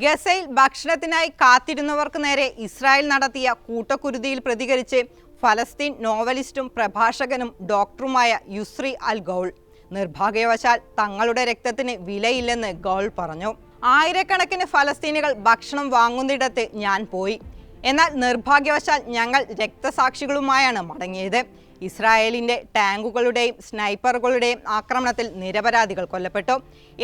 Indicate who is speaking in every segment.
Speaker 1: ഗസയിൽ ഭക്ഷണത്തിനായി കാത്തിരുന്നവർക്ക് നേരെ ഇസ്രായേൽ നടത്തിയ കൂട്ടക്കുരുതിയിൽ പ്രതികരിച്ച് ഫലസ്തീൻ നോവലിസ്റ്റും പ്രഭാഷകനും ഡോക്ടറുമായ യുസ്രി അൽ ഗൗൾ. നിർഭാഗ്യവശാൽ തങ്ങളുടെ രക്തത്തിന് വിലയില്ലെന്ന് ഗൗൾ പറഞ്ഞു. ആയിരക്കണക്കിന് ഫലസ്തീനികൾ ഭക്ഷണം വാങ്ങുന്നിടത്ത് ഞാൻ പോയി. എന്നാൽ നിർഭാഗ്യവശാൽ ഞങ്ങൾ രക്തസാക്ഷികളുമായാണ് മടങ്ങിയത്. ഇസ്രായേലിന്റെ ടാങ്കുകളുടെയും സ്നൈപ്പറുകളുടെയും ആക്രമണത്തിൽ നിരപരാധികൾ കൊല്ലപ്പെട്ടു.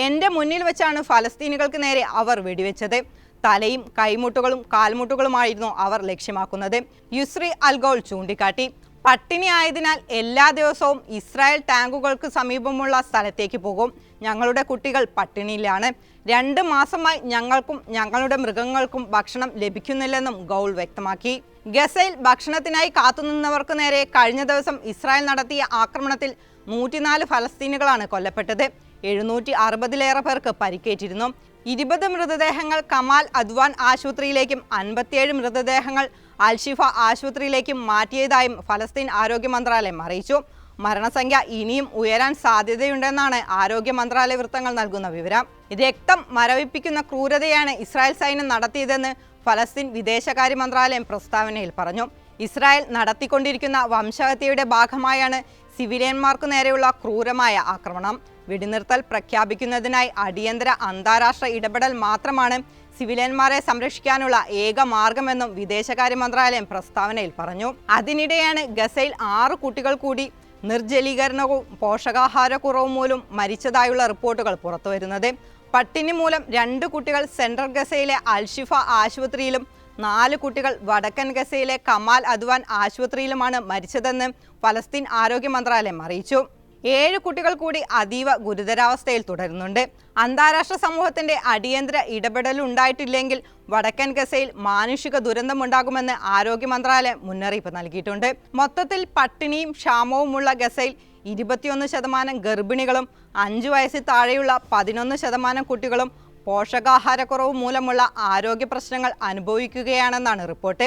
Speaker 1: എന്റെ മുന്നിൽ വെച്ചാണ് ഫലസ്തീനുകൾക്ക് നേരെ അവർ വെടിവെച്ചത്. തലയും കൈമുട്ടുകളും കാൽമുട്ടുകളുമായിരുന്നു അവർ ലക്ഷ്യമാക്കുന്നത്. യുസ്രി അൽഗോൾ ചൂണ്ടിക്കാട്ടി. പട്ടിണി ആയതിനാൽ എല്ലാ ദിവസവും ഇസ്രായേൽ ടാങ്കുകൾക്ക് സമീപമുള്ള സ്ഥലത്തേക്ക് പോകും. ഞങ്ങളുടെ കുട്ടികൾ പട്ടിണിയിലാണ്. രണ്ട് മാസമായി ഞങ്ങൾക്കും ഞങ്ങളുടെ മൃഗങ്ങൾക്കും ഭക്ഷണം ലഭിക്കുന്നില്ലെന്നും ഗൗൾ വ്യക്തമാക്കി. ഗസയിൽ ഭക്ഷണത്തിനായി കാത്തുനിന്നവർക്ക് നേരെ കഴിഞ്ഞ ദിവസം ഇസ്രായേൽ നടത്തിയ ആക്രമണത്തിൽ നൂറ്റിനാല് ഫലസ്തീനുകളാണ് കൊല്ലപ്പെട്ടത്. എഴുന്നൂറ്റി അറുപതിലേറെ പേർക്ക് പരിക്കേറ്റിരുന്നു. ഇരുപത് മൃതദേഹങ്ങൾ കമാൽ അദ്വാൻ ആശുപത്രിയിലേക്കും അൻപത്തിയേഴ് മൃതദേഹങ്ങൾ അൽഷിഫ ആശുപത്രിയിലേക്കും മാറ്റിയതായും ഫലസ്തീൻ ആരോഗ്യ മന്ത്രാലയം അറിയിച്ചു. മരണസംഖ്യ ഇനിയും ഉയരാൻ സാധ്യതയുണ്ടെന്നാണ് ആരോഗ്യ മന്ത്രാലയ വൃത്തങ്ങൾ നൽകുന്ന വിവരം. രക്തം മരവിപ്പിക്കുന്ന ക്രൂരതയാണ് ഇസ്രായേൽ സൈന്യം നടത്തിയതെന്ന് ഫലസ്തീൻ വിദേശകാര്യ മന്ത്രാലയം പ്രസ്താവനയിൽ പറഞ്ഞു. ഇസ്രായേൽ നടത്തിക്കൊണ്ടിരിക്കുന്ന വംശഹത്യയുടെ ഭാഗമായാണ് സിവിലിയന്മാർക്കു നേരെയുള്ള ക്രൂരമായ ആക്രമണം. വെടിനിർത്തൽ പ്രഖ്യാപിക്കുന്നതിനായി അടിയന്തര അന്താരാഷ്ട്ര ഇടപെടൽ മാത്രമാണ് സിവിലിയന്മാരെ സംരക്ഷിക്കാനുള്ള ഏക മാർഗമെന്നും വിദേശകാര്യ മന്ത്രാലയം പ്രസ്താവനയിൽ പറഞ്ഞു. അതിനിടെയാണ് ഗസയിൽ ആറ് കുട്ടികൾ കൂടി നിർജലീകരണവും പോഷകാഹാരക്കുറവും മൂലം മരിച്ചതായുള്ള റിപ്പോർട്ടുകൾ പുറത്തുവരുന്നത്. പട്ടിണി മൂലം രണ്ട് കുട്ടികൾ സെൻട്രൽ ഗസയിലെ അൽഷിഫ ആശുപത്രിയിലും നാല് കുട്ടികൾ വടക്കൻ ഗസയിലെ കമാൽ അദ്വാൻ ആശുപത്രിയിലുമാണ് മരിച്ചതെന്ന് ഫലസ്തീൻ ആരോഗ്യ മന്ത്രാലയം അറിയിച്ചു. ഏഴ് കുട്ടികൾ കൂടി അതീവ ഗുരുതരാവസ്ഥയിൽ തുടരുന്നുണ്ട്. അന്താരാഷ്ട്ര സമൂഹത്തിന്റെ അടിയന്തര ഇടപെടൽ ഉണ്ടായിട്ടില്ലെങ്കിൽ വടക്കൻ ഗസയിൽ മാനുഷിക ദുരന്തമുണ്ടാകുമെന്ന് ആരോഗ്യ മന്ത്രാലയം മുന്നറിയിപ്പ് നൽകിയിട്ടുണ്ട്. മൊത്തത്തിൽ പട്ടിണിയും ക്ഷാമവുമുള്ള ഗസയിൽ ഇരുപത്തിയൊന്ന് ശതമാനം ഗർഭിണികളും അഞ്ചു വയസ്സിൽ താഴെയുള്ള പതിനൊന്ന് ശതമാനം കുട്ടികളും പോഷകാഹാരക്കുറവ് മൂലമുള്ള ആരോഗ്യ പ്രശ്നങ്ങൾ അനുഭവിക്കുകയാണെന്നാണ് റിപ്പോർട്ട്.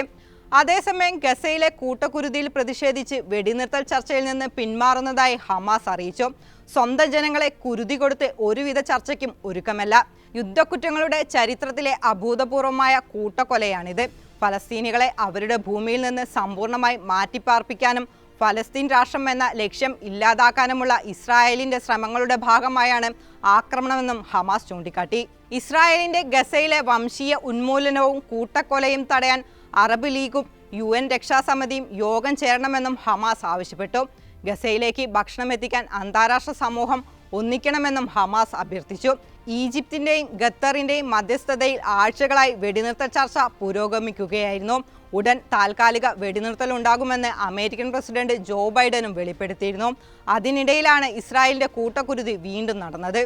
Speaker 1: അതേസമയം ഗസയിലെ കൂട്ടക്കുരുതിയിൽ പ്രതിഷേധിച്ച് വെടിനിർത്തൽ ചർച്ചയിൽ നിന്ന് പിന്മാറുന്നതായി ഹമാസ് അറിയിച്ചു. സ്വന്തം ജനങ്ങളെ കുരുതി കൊടുത്ത് ഒരുവിധ ചർച്ചയ്ക്കും ഒരുക്കമല്ല. യുദ്ധക്കുറ്റങ്ങളുടെ ചരിത്രത്തിലെ അഭൂതപൂർവമായ കൂട്ടക്കൊലയാണിത്. ഫലസ്തീനികളെ അവരുടെ ഭൂമിയിൽ നിന്ന് സമ്പൂർണമായി മാറ്റിപ്പാർപ്പിക്കാനും ഫലസ്തീൻ രാഷ്ട്രം എന്ന ലക്ഷ്യം ഇല്ലാതാക്കാനുമുള്ള ഇസ്രായേലിന്റെ ശ്രമങ്ങളുടെ ഭാഗമായാണ് ആക്രമണമെന്നും ഹമാസ് ചൂണ്ടിക്കാട്ടി. ഇസ്രായേലിന്റെ ഗസയിലെ വംശീയ ഉന്മൂലനവും കൂട്ടക്കൊലയും തടയാൻ അറബ് ലീഗും യു എൻ രക്ഷാസമിതിയും യോഗം ചേരണമെന്നും ഹമാസ് ആവശ്യപ്പെട്ടു. ഗസയിലേക്ക് ഭക്ഷണം എത്തിക്കാൻ അന്താരാഷ്ട്ര സമൂഹം ഒന്നിക്കണമെന്നും ഹമാസ് അഭ്യർത്ഥിച്ചു. ഈജിപ്തിന്റെയും ഖത്തറിന്റെയും മധ്യസ്ഥതയിൽ ആഴ്ചകളായി വെടിനിർത്തൽ ചർച്ച പുരോഗമിക്കുകയായിരുന്നു. ഉടൻ താൽക്കാലിക വെടിനിർത്തൽ ഉണ്ടാകുമെന്ന് അമേരിക്കൻ പ്രസിഡന്റ് ജോ ബൈഡനും വെളിപ്പെടുത്തിയിരുന്നു. അതിനിടയിലാണ് ഇസ്രായേലിന്റെ കൂട്ടക്കുരുതി വീണ്ടും നടന്നത്.